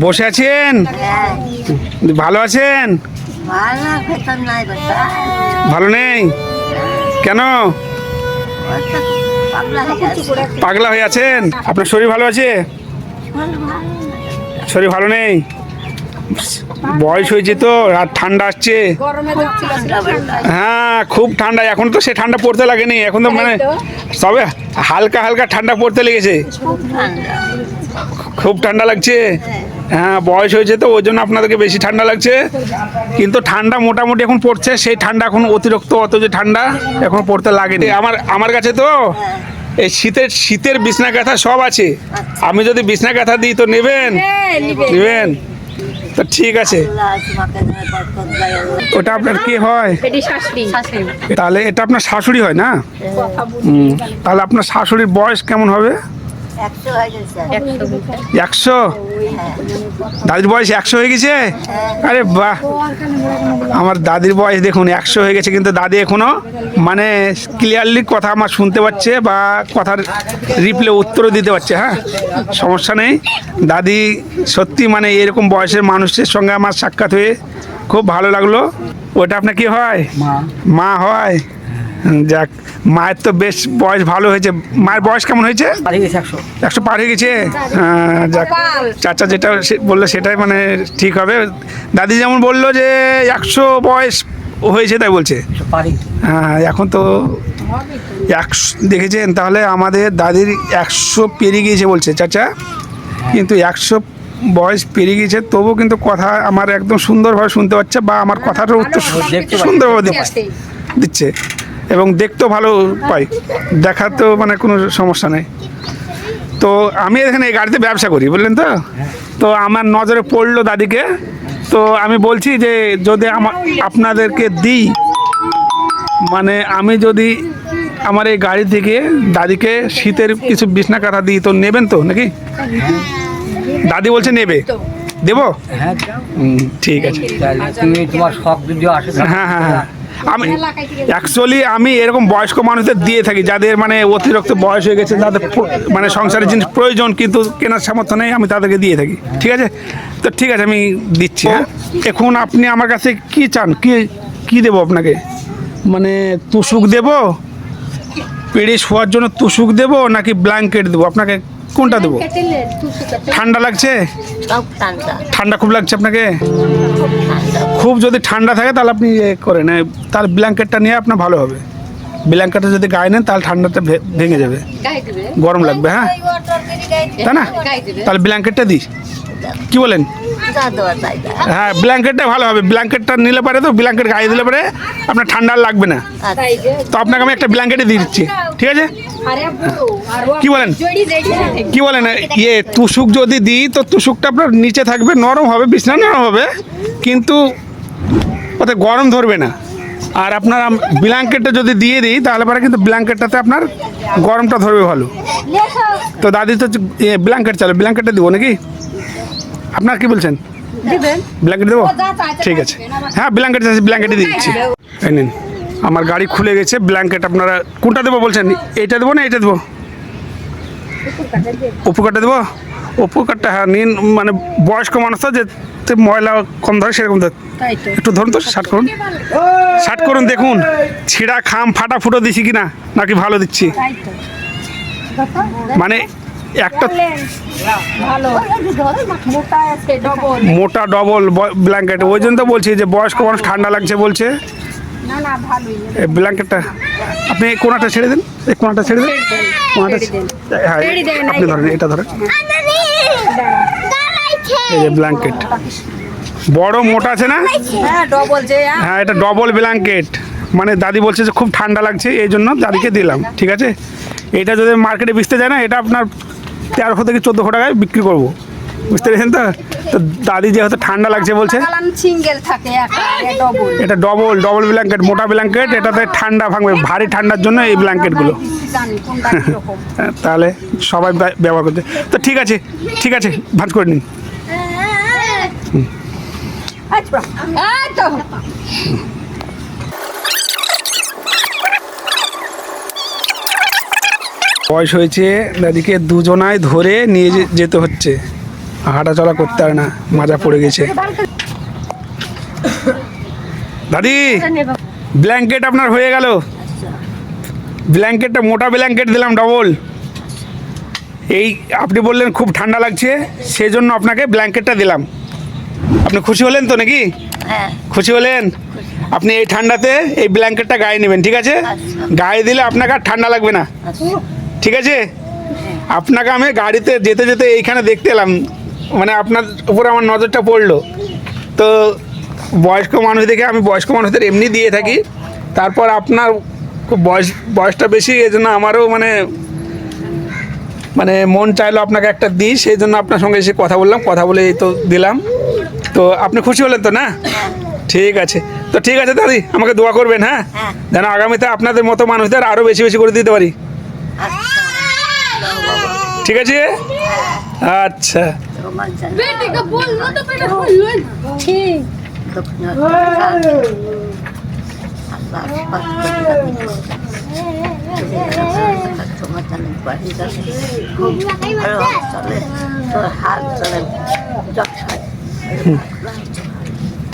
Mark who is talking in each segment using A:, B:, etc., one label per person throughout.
A: বসে আছেন? ভালো আছেন?
B: ভালো নাই?
A: কেন?
B: পাগলা হয়ে
A: আছেন? আপনার শরীর ভালো আছে? শরীর ভালো নেই? বয়স হয়েছে তো আর ঠান্ডা আসছে। হ্যাঁ খুব ঠান্ডা। এখন তো সে ঠান্ডা পড়তে লাগেনি। এখন তো মানে সবে হালকা হালকা ঠান্ডা পড়তে লেগেছে।
B: খুব ঠান্ডা
A: লাগছে? হ্যাঁ বয়স হয়েছে তো, ওই জন্য আপনাদেরকে বেশি ঠান্ডা লাগছে। কিন্তু ঠান্ডা মোটামুটি এখন পড়ছে, সেই ঠান্ডা এখন অতিরিক্ত অত যে ঠান্ডা এখন পড়তে লাগেনি। আমার আমার কাছে তো এই শীতের শীতের বিছনা কাঁথা সব আছে। আমি যদি বিছনা কাঁথা দিই তো নেবেন? নেবেন? তো ঠিক আছে। ওটা আপনার কি হয়? তাহলে এটা আপনার শাশুড়ি হয় না? তাহলে আপনার শাশুড়ির বয়স কেমন হবে?
B: একশো হয়ে
A: দাদির বয়স একশো হয়ে গেছে? আরে বাহ। আমার দাদির বয়স দেখুন একশো হয়ে গেছে কিন্তু দাদি এখনও মানে ক্লিয়ারলি কথা আমার শুনতে পাচ্ছে বা কথার রিপ্লে উত্তরও দিতে পারছে হ্যাঁ? সমস্যা নেই। দাদি সত্যি মানে এরকম বয়সের মানুষের সঙ্গে আমার সাক্ষাৎ হয়ে খুব ভালো লাগল। ওটা আপনার কি হয়? মা। হয়। যাক মায়ের তো বেশ বয়স ভালো হয়েছে। মায়ের বয়স কেমন হয়েছে? একশো। পার হয়ে গেছে? হ্যাঁ, যাক চাচা যেটা বলল সেটাই মানে ঠিক হবে। দাদি যেমন বলল যে একশো বয়স হয়েছে তাই বলছে। হ্যাঁ এখন তো একশো দেখেছেন? তাহলে আমাদের দাদির একশো পেরিয়ে গিয়েছে বলছে চাচা। কিন্তু একশো বয়স পেরিয়ে গিয়েছে তবুও কিন্তু কথা আমার একদম সুন্দরভাবে শুনতে পাচ্ছে বা আমার কথাটার উত্তর সুন্দরভাবে দিচ্ছে। এবং দেখতেও ভালো পাই। দেখাতেও মানে কোনো সমস্যা নেই। তো আমি এখানে এই গাড়িতে ব্যবসা করি বুঝলেন তো? তো আমার নজরে পড়ল দাদিকে। তো আমি বলছি যে যদি আমার আপনাদেরকে দিই মানে আমি যদি আমার এই গাড়ি থেকে দাদিকে শীতের কিছু বিছনা কাঁথা দিই তো নেবেন তো নাকি? দাদি বলছে নেবে। দেবো?
C: হ্যাঁ
A: ঠিক আছে।
C: তুমি তোমার শখ যদি আসে
A: হ্যাঁ হ্যাঁ হ্যাঁ। আমি অ্যাকচুয়ালি আমি এরকম বয়স্ক মানুষদের দিয়ে থাকি যাদের মানে অতিরিক্ত বয়স হয়ে গেছে যাদের প্র- মানে সংসারের জিনিস প্রয়োজন কিন্তু কেনার সামর্থ্য নেই আমি তাদেরকে দিয়ে থাকি। ঠিক আছে? তো ঠিক আছে আমি দিচ্ছি হ্যাঁ? এখন আপনি আমার কাছে কি চান? কি কি দেবো আপনাকে? মানে তুষুক দেব? পেড়ে শোয়ার জন্য তুষুক দেবো নাকি ব্ল্যাঙ্কেট দেবো? আপনাকে কোনটা দেবো? ঠান্ডা লাগছে?
B: ঠান্ডা।
A: ঠান্ডা খুব লাগছে আপনাকে? খুব যদি ঠান্ডা থাকে তাহলে আপনি ইয়ে করেন। তার তাহলে ব্ল্যাঙ্কেটটা নিয়ে আপনার ভালো হবে। ব্ল্যাঙ্কেটটা যদি গায়ে নেন তাহলে ঠান্ডাটা ভে- ভেঙে যাবে। গরম লাগবে হ্যাঁ? তাই না? তাহলে ব্ল্যাঙ্কেটটা দিই কি বলেন। হ্যাঁ ব্ল্যাঙ্কেটটা ভালো হবে। ব্ল্যাঙ্কেটটা নিলে পারে তো ব্ল্যাঙ্কেট গায়ে দিলে পারে আপনার ঠান্ডা লাগবে না।
B: আচ্ছা।
A: তো আপনাকে আমি একটা ব্ল্যাঙ্কেটে দিয়ে দিচ্ছি। ঠিক আছে? কি বলেন? কি বলেন? ইয়ে তুষুক যদি দিই তো তুষুকটা আপনার নিচে থাকবে নরম হবে বিছনা নরম হবে। কিন্তু ওতে গরম ধরবে না। আর আপনার ব্ল্যাঙ্কেটটা যদি দিয়ে দিই তাহলে পরে কিন্তু ব্ল্যাঙ্কেটটাতে আপনার গরমটা ধরবে ভালো। তো দাদি তো ব্ল্যাঙ্কেট চালো ব্ল্যাঙ্কেটটা দেবো নাকি? আপনার কি বলছেন? ব্ল্যাঙ্কেট দেবো? ঠিক আছে। হ্যাঁ ব্ল্যাঙ্কেট আছে ব্ল্যাঙ্কেটই দিচ্ছি। এই নিন। আমার গাড়ি খুলে গেছে ব্ল্যাঙ্কেট আপনারা কোনটা দেবো বলছেন? এইটা দেবো না এইটা দেবো? উপকারটা দেবো? উপকারটা হ্যাঁ নিন মানে বয়স্ক মানুষ তো যে ময়লা কম ধরে সেরকম ধর। একটু ধরুন তো শার্ট করুন। শার্ট করুন দেখুন। ছিঁড়া খাম ফাটা ফুটো দিছি কিনা? নাকি ভালো দিচ্ছি? মানে একটা মোটা ডবল ব্ল্যাঙ্কেট ওই জন্য তো বলছি যে বয়স্ক মানুষ ঠান্ডা লাগছে বলছে। ব্ল্যাঙ্কেটটা আপনি কোনাটা ছেড়ে দিন। এই কোনাটা ছেড়ে দিন। কোনাটা হ্যাঁ আপনি ধরেন এটা ধরেন। এই যে ব্ল্যাঙ্কেট বড় মোটা আছে না?
D: হ্যাঁ
A: হ্যাঁ এটা ডবল ব্ল্যাঙ্কেট মানে দাদি বলছে যে খুব ঠান্ডা লাগছে এই জন্য দাদিকে দিলাম ঠিক আছে? এটা যদি মার্কেটে বেচতে যায় না এটা আপনার তেরোশো থেকে চোদ্দোশো টাকায় বিক্রি করব। বুঝতে পেরেছেন তো? তো দাদি যেহেতু ঠান্ডা লাগছে বলছে। এটা ডবল ডবল ব্ল্যাঙ্কেট মোটা ব্ল্যাঙ্কেট এটাতে ঠান্ডা ভাঙবে ভারী ঠান্ডার জন্য এই ব্ল্যাঙ্কেটগুলো তাহলে সবাই ব্যা- ব্যবহার করছে তো ঠিক আছে ঠিক আছে ভাঁজ করে নিন।
D: আচ্ছা এই তো
A: বয়স হয়েছে দাদিকে দুজনায় ধরে নিয়ে যেতে হচ্ছে। হাঁটা চলা করতে হয় না মাজা পড়ে গেছে। দাদি ব্ল্যাঙ্কেট আপনার হয়ে গেল। ব্ল্যাঙ্কেটটা মোটা ব্ল্যাঙ্কেট দিলাম ডবল এই আপনি বললেন খুব ঠান্ডা লাগছে সেই জন্য আপনাকে ব্ল্যাঙ্কেটটা দিলাম। আপনি খুশি হলেন তো নাকি?
B: হ্যাঁ।
A: খুশি হলেন? আপনি এই ঠান্ডাতে এই ব্ল্যাঙ্কেটটা গায়ে নেবেন ঠিক আছে? গায়ে দিলে আপনাকে আর ঠান্ডা লাগবে না।
B: আচ্ছা।
A: ঠিক আছে? আপনাকে আমি গাড়িতে যেতে যেতে এইখানে দেখতে এলাম। মানে আপনার উপরে আমার নজরটা পড়ল। তো বয়স্ক মানুষ দেখে আমি বয়স্ক মানুষদের এমনি দিয়ে থাকি। তারপর আপনার খুব বয়স বয়সটা বেশি এই জন্য আমারও মানে মানে মন চাইলো আপনাকে একটা দিই। সেই জন্য আপনার সঙ্গে এসে কথা বললাম কথা বলে তো দিলাম। তো আপনি খুশি হলেন তো না? ঠিক আছে। তো ঠিক আছে দাদি আমাকে দোয়া করবেন হ্যাঁ?
B: হ্যাঁ।
A: যেন আগামীতে আপনাদের মতো মানুষদের আরও বেশি বেশি করে দিতে পারি। ঠিক আছে? আচ্ছা।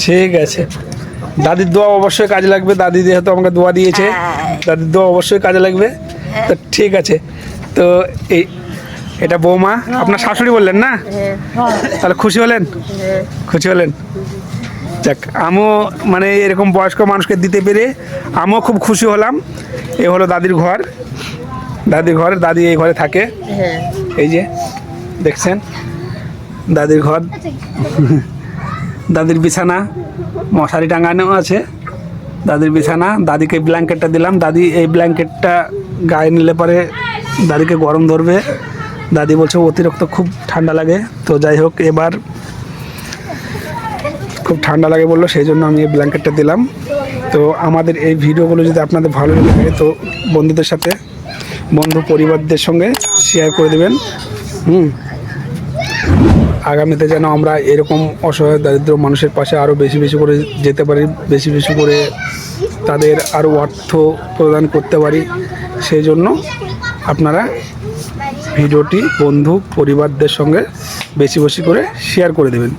A: ঠিক আছে। দাদির দোয়া অবশ্যই কাজে লাগবে। দাদি যেহেতু আমাকে দোয়া দিয়েছে দাদির দোয়া অবশ্যই কাজে লাগবে। তো ঠিক আছে। তো এই এটা বৌমা আপনার শাশুড়ি বললেন না? তাহলে খুশি হলেন? খুশি হলেন? যাক আমিও মানে এরকম বয়স্ক মানুষকে দিতে পেরে আমিও খুব খুশি হলাম। এ হলো দাদির ঘর। দাদির ঘর দাদি এই ঘরে থাকে। এই যে দেখছেন? দাদির ঘর। দাদির বিছানা মশারি টাঙানো আছে। দাদির বিছানা দাদিকে ব্ল্যাঙ্কেটটা দিলাম। দাদি এই ব্ল্যাঙ্কেটটা গায়ে নিলে পরে দাদিকে গরম ধরবে। দাদি বলছে অতিরিক্ত খুব ঠান্ডা লাগে। তো যাই হোক, এবার খুব ঠান্ডা লাগে বলল, সেই জন্য আমি এই ব্ল্যাঙ্কেটটা দিলাম। তো আমাদের এই ভিডিওগুলো যদি আপনাদের ভালো লেগে তো বন্ধুদের সাথে, বন্ধু পরিবারদের সঙ্গে শেয়ার করে দেবেন। হুম। আগামীতে যেন আমরা এরকম অসহায় দারিদ্র মানুষের পাশে আরও বেশি বেশি করে যেতে পারি, বেশি বেশি করে তাদের আরও অর্থ প্রদান করতে পারি, সেই জন্য আপনারা ভিডিওটি বন্ধু পরিবারদের সঙ্গে বেশি বেশি করে শেয়ার করে দেবেন।